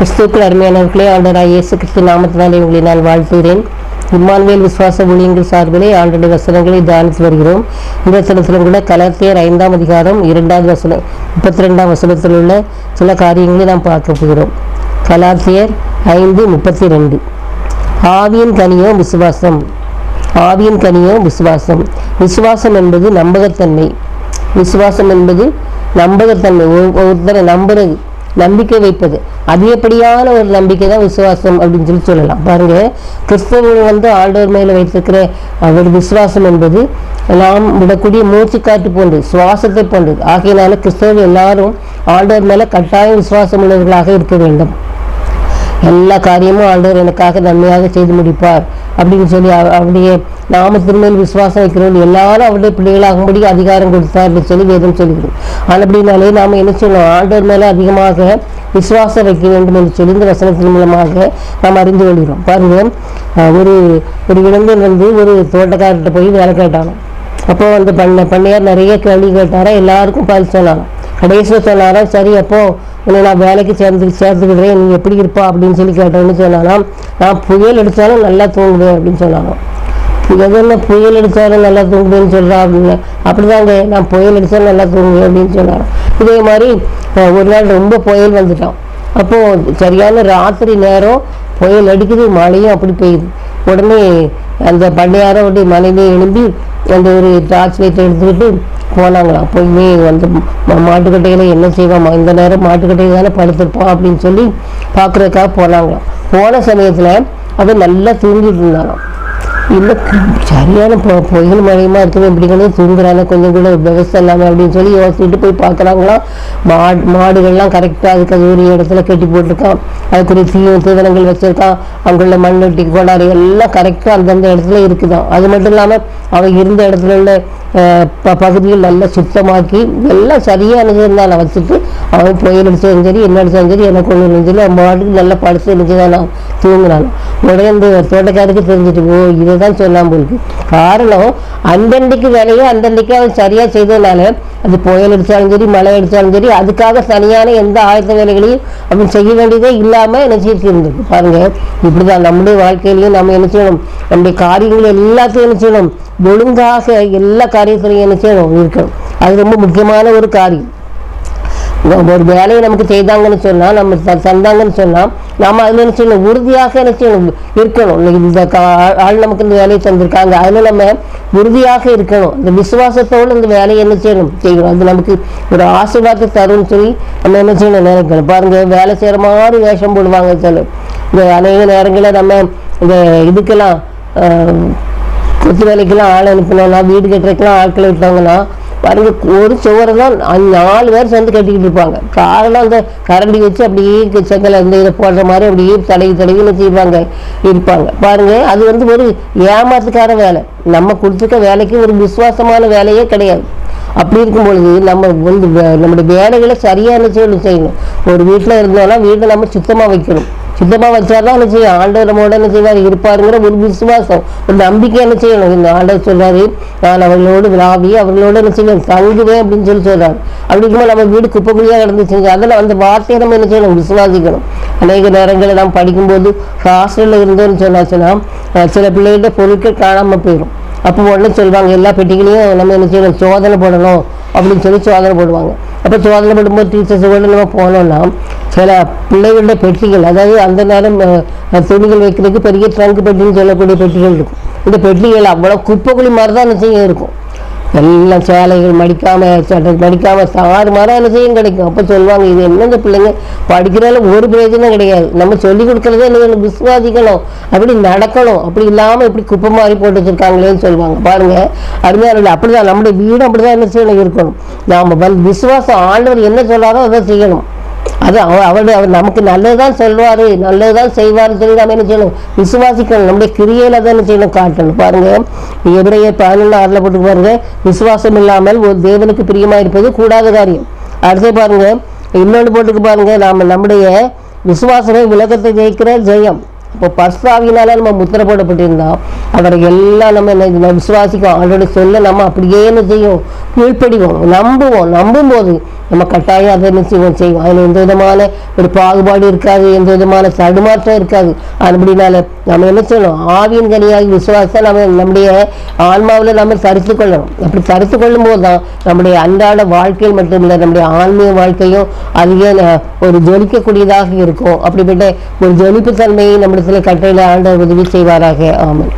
கிறிஸ்துக்கள் அருமையானவர்களே ஆண்டராய் இயேசு கிறிஸ்து நாமத்தினாலே உங்களை நான் வாழ்த்துகிறேன். இம்மான்வேல் விசுவாச ஊழியங்கள் சார்பிலே ஆண்டுடைய வசனங்களை தியானித்து வருகிறோம். இந்த வசனத்திலும் கூட கலர்த்தியர் ஐந்தாம் அதிகாரம் இரண்டாவது வசனம் முப்பத்தி ரெண்டாம் வசனத்தில் உள்ள சில காரியங்களை நாம் பார்க்க போகிறோம். கலாத்தியர் ஐந்து முப்பத்தி ரெண்டு ஆவியின் கனியோ விசுவாசம். ஆவியின் கனியோ விசுவாசம். விசுவாசம் என்பது நம்பகத்தன்மை. விசுவாசம் என்பது நம்பகத்தன்மை. ஒரு- ஒருத்தரை நம்புறது நம்பிக்கை வைப்பது. அதிகப்படியான ஒரு நம்பிக்கை தான் விசுவாசம் அப்படின்னு சொல்லி சொல்லலாம். பாருங்க கிறிஸ்தவர்கள் வந்து ஆண்டவர் மேலே வைத்திருக்கிற அவர் விசுவாசம் என்பது நாம் விடக்கூடிய மூச்சு காற்று போன்றது சுவாசத்தை போன்றது ஆகையினால கிறிஸ்தவர்கள் எல்லாரும் ஆண்டவர் மேலே கட்டாயம் விசுவாசம் உள்ளவர்களாக இருக்க வேண்டும். எல்லா காரியமும் ஆண்டவர் எனக்காக நன்மையாக செய்து முடிப்பார் அப்படின்னு சொல்லி அவருடைய நாமத்தின் மேல் விசுவாசம் வைக்கிறவர்கள் எல்லாரும் அவருடைய பிள்ளைகளாகும்படி அதிகாரம் கொடுத்தார் அப்படின்னு சொல்லி வேதம் சொல்லுகிறோம் அப்படினாலே நாம் என்ன சொல்லணும்? ஆண்டவர் மேலே அதிகமாக விசுவாசம் வைக்க வேண்டும் என்று சொல்லி இந்த வசனத்தின் மூலமாக நாம் அறிந்து கொள்கிறோம். பாருங்கள் ஒரு ஒரு இளைஞன் வந்து ஒரு தோட்டக்காரர்கிட்ட போய் வேலை கேட்டாலும் அப்போ அந்த பண்ண பண்ணையார் நிறைய கேள்வி கேட்டாரா? எல்லாருக்கும் பதில் சொன்னாலும் கடைசியில் சொன்னாரா சரி அப்போ உன்னை நான் வேலைக்கு சேர்ந்து சேர்த்துக்கிறேன் நீ எப்படி இருப்பா? அப்படின்னு சொல்லி கேட்டோன்னு சொன்னாலும் நான் புயல் அடித்தாலும் நல்லா தூங்குவேன் அப்படின்னு சொன்னாலும் எதுன்னு புயல் அடித்தாலும் நல்லா தூங்குதுன்னு சொல்கிறா அப்படின்னு அப்படிதாங்க நான் புயல் அடித்தாலும் நல்லா தூங்குவேன் அப்படின்னு சொன்னாராம் இதே மாதிரி ஒரு நாள் ரொம்ப புயல் வந்துட்டான். அப்போது சரியான ராத்திரி நேரம் புயல் அடிக்குது மழையும் அப்படி பெய்யுது. உடனே அந்த பண்ணையாரோடைய மனைவி எழும்பி அந்த ஒரு டார்ச் லைட்டை எடுத்துக்கிட்டு போனாங்களாம். போய் வந்து மாட்டுக்கட்டையில் என்ன செய்வாமா இந்த நேரம் மாட்டுக்கட்டையில் தானே படுத்திருப்பான் அப்படின்னு சொல்லி பார்க்குறதுக்காக போனாங்களாம். போன சமயத்தில் அவன் நல்லா தூங்கிட்டு இருந்தானாம். இல்லை சரியான பொ பொய்கள் மழையுமா இருக்குது இப்படிங்களே தூங்குறாங்க கொஞ்சம் கூட விவசாயம் இல்லாமல் அப்படின்னு சொல்லி யோசிச்சுட்டு போய் பார்க்குறாங்களாம் மாடு மாடுகள்லாம் கரெக்டாக அதுக்கு அது ஒரு இடத்துல கட்டி போட்டிருக்கான். அதுக்குரிய தீயும் தீவனங்கள் வச்சுருக்கான். அங்குள்ள மண்வெட்டி கோடாரி எல்லாம் கரெக்டாக அந்தந்த இடத்துல இருக்குதான். அது மட்டும் இல்லாமல் அவன் இருந்த இடத்துல உள்ள ப பகுதிகள் நல்லா சுத்தமாக்கி எல்லாம் சரியானது அணுகிருந்தான் வச்சுட்டு அவன் புயல் அடிச்சாலும் சரி என்ன அடிச்சாலும் சரி எனக்கு ஒன்று சரி அவன் பாட்டுக்கு நல்லா படுத்து இருந்துச்சுதான் தூங்குறான். உடனே இந்த தோட்டக்காருக்கு தெரிஞ்சுட்டு ஓ இதை தான் சொல்லாம இருக்கு. காரணம் அந்தண்டைக்கு வேலையை அந்தண்டைக்கு அவன் சரியாக செய்ததுனால அது புயல் அடித்தாலும் சரி மழை அடித்தாலும் சரி அதுக்காக சரியான எந்த ஆயத்த வேலைகளையும் அவன் செய்ய வேண்டியதே இல்லாமல் என்ன செய்திருக்கு பாருங்க இப்படிதான் நம்முடைய வாழ்க்கையிலையும் நம்ம என்ன செய்யணும்? நம்முடைய காரியங்கள் எல்லாத்தையும் என்ன செய்யணும்? ஒழுங்காக எல்லா காரியத்திலையும் என்ன செய்யணும்? இருக்கணும். அது ரொம்ப முக்கியமான ஒரு காரியம். ஒரு வேலையை நமக்கு செய்தாங்கன்னு சொன்னால் நம்ம த- தந்தாங்கன்னு சொன்னால் நாம் அதில் என்ன செய்யணும்? உறுதியாக என்ன செய்யணும்? இருக்கணும். இன்னைக்கு இந்த ஆள் நமக்கு இந்த வேலையை தந்திருக்காங்க. அதில் நம்ம உறுதியாக இருக்கணும். இந்த விசுவாசத்தோடு இந்த வேலையை என்ன செய்யணும்? செய்யணும். அது நமக்கு ஒரு ஆசீர்வாதத்தை தரும்னு சொல்லி நம்ம என்ன செய்யணும் நினைக்கணும். பாருங்க வேலை செய்கிற மாதிரி வேஷம் போடுவாங்க சில இந்த அநேக நேரங்களில் நம்ம இந்த இதுக்கெல்லாம் கொத்து வேலைக்கெல்லாம் ஆள் அனுப்பினோம்னா வீடு கட்டுறதுக்கெல்லாம் ஆட்களை விட்டாங்கன்னா பாருங்க ஒரு சுவரை தான் நாலு பேர் சேர்ந்து கட்டிக்கிட்டு இருப்பாங்க. காரணம் அந்த கரண்டி வச்சு அப்படியே க- செங்கல் அந்த இதை போடுற மாதிரி அப்படியே தடவி தடவின்னு செய்வாங்க இருப்பாங்க. பாருங்க அது வந்து ஒரு ஏமாத்துக்கார வேலை. நம்ம கொடுத்துருக்க வேலைக்கு ஒரு விசுவாசமான வேலையே கிடையாது. அப்படி இருக்கும் பொழுது நம்ம வந்து வே- நம்முடைய வேலைகளை சரியான என்ன செய்யணும் ஒரு வீட்டில் இருந்தோம்னா வீட்டை நம்ம சுத்தமாக வைக்கணும். சுத்தமாக வச்சாதான் என்ன செய்யும்? ஆண்டவர் நம்மோட என்ன செய்வார்? இருப்பாருங்கிற ஒரு விசுவாசம் ஒரு நம்பிக்கை என்ன செய்யணும்? இந்த ஆண்டவர் சொல்றாரு நான் அவர்களோடு விழாவி அவர்களோட என்ன செய்வேன்? தங்குவேன் அப்படின்னு சொல்லி சொல்றாரு. அப்படி இருக்கும்போது நம்ம வீடு குப்பைக்குழியாக நடந்துச்சு அதில் அந்த வார்த்தையை நம்ம என்ன செய்யணும்? விசுவாசிக்கணும். அநேக நேரங்களில் நாம் படிக்கும்போது ஹாஸ்டலில் இருந்தோம்னு சொன்னாச்சுன்னா சில பிள்ளைகிட்ட பொருட்கள் காணாமல் போயிடும் அப்போ உடனே சொல்லுவாங்க எல்லா பெட்டிகளையும் நம்ம என்ன செய்யணும்? சோதனை போடணும் அப்படின்னு சொல்லி சோதனை போடுவாங்க. அப்போ சோதனை போடும்போது டீச்சர்ஸ் கூட நம்ம போனோம்னா சில பிள்ளைகளோட பெட்டிகள் அதாவது அந்த நேரம் துணிகள் வைக்கிறதுக்கு பெரிய ட்ரங்க் பெட்டின்னு சொல்லக்கூடிய பெட்டிகள் இருக்கும். இந்த பெட்டிகள் அவ்வளோ குப்பைக்குழி மாதிரி தான் நிச்சயம் இருக்கும். எல்லாம் சேலைகள் மடிக்காமல் சட்டை மடிக்காமல் சாறு மாதிரி என்ன செய்யும் கிடைக்கும். அப்போ சொல்லுவாங்க இது என்ன பிள்ளைங்க படிக்கிறதுல ஒரு பிரயோஜனம் கிடையாது. நம்ம சொல்லி கொடுக்குறதே என்ன விசுவாசிக்கணும். அப்படி நடக்கணும். அப்படி இல்லாமல் இப்படி குப்பை மாதிரி போட்டு வச்சுருக்காங்களேன்னு சொல்லுவாங்க. பாருங்க அப்படி அப்படிதான் நம்முடைய வீடும் அப்படிதான் என்ன செய்யணும் இருக்கணும். நாம் வந்து விசுவாசம் ஆண்டவர் என்ன சொல்லாதோ அதை செய்யணும். அது அவ- அவர் அவர் நமக்கு நல்லதுதான் சொல்வாரு நல்லதுதான் செய்வாருன்னு சொல்லி நம்ம என்ன செய்யணும்? விசுவாசிக்கணும். நம்முடைய கிரியையில தான் என்ன செய்யணும்? காட்டணும். பாருங்க எபிரேயர் பதினொன்று ஆறில் போட்டு பாருங்க. விசுவாசம் இல்லாமல் ஒரு தேவனுக்கு பிரியமாக இருப்பது கூடாத காரியம். அடுத்து பாருங்க இன்னொன்று போட்டுக்கு பாருங்க. நாம் நம்முடைய விசுவாசமே விலகத்தை ஜெயிக்கிற ஜெயம். இப்போ பஸ்தாவினால நம்ம முத்திரை போடப்பட்டிருந்தோம் அவரை எல்லாம் நம்ம என்ன- விசுவாசிக்கும்? அவரோட சொல்ல நம்ம அப்படியே என்ன செய்யும்? கீழ்ப்படிவோம் நம்புவோம் நம்பும்போது நம்ம கட்டாயம் அதை என்ன செய்வோம் செய்வோம் அதில் எந்த விதமான ஒரு பாகுபாடு இருக்காது எந்த விதமான தடுமாற்றம் இருக்காது. அதுபடினால நம்ம என்ன செய்யணும்? ஆவியின் கனியாகி விசுவாசம் நம்ம நம்முடைய ஆன்மாவில் நம்ம தரித்து கொள்ளணும். அப்படி தரித்து கொள்ளும் போது தான் நம்முடைய அன்றாட வாழ்க்கையில் மட்டுமில்லை நம்முடைய ஆன்மீக வாழ்க்கையும் அதிக ஒரு ஜொலிக்கக்கூடியதாக இருக்கும். அப்படிப்பட்ட ஒரு ஜொலிப்பு தன்மையை நம்மிடத்தில் கட்டையில் ஆண்ட உதவி செய்வாராக. ஆமாம்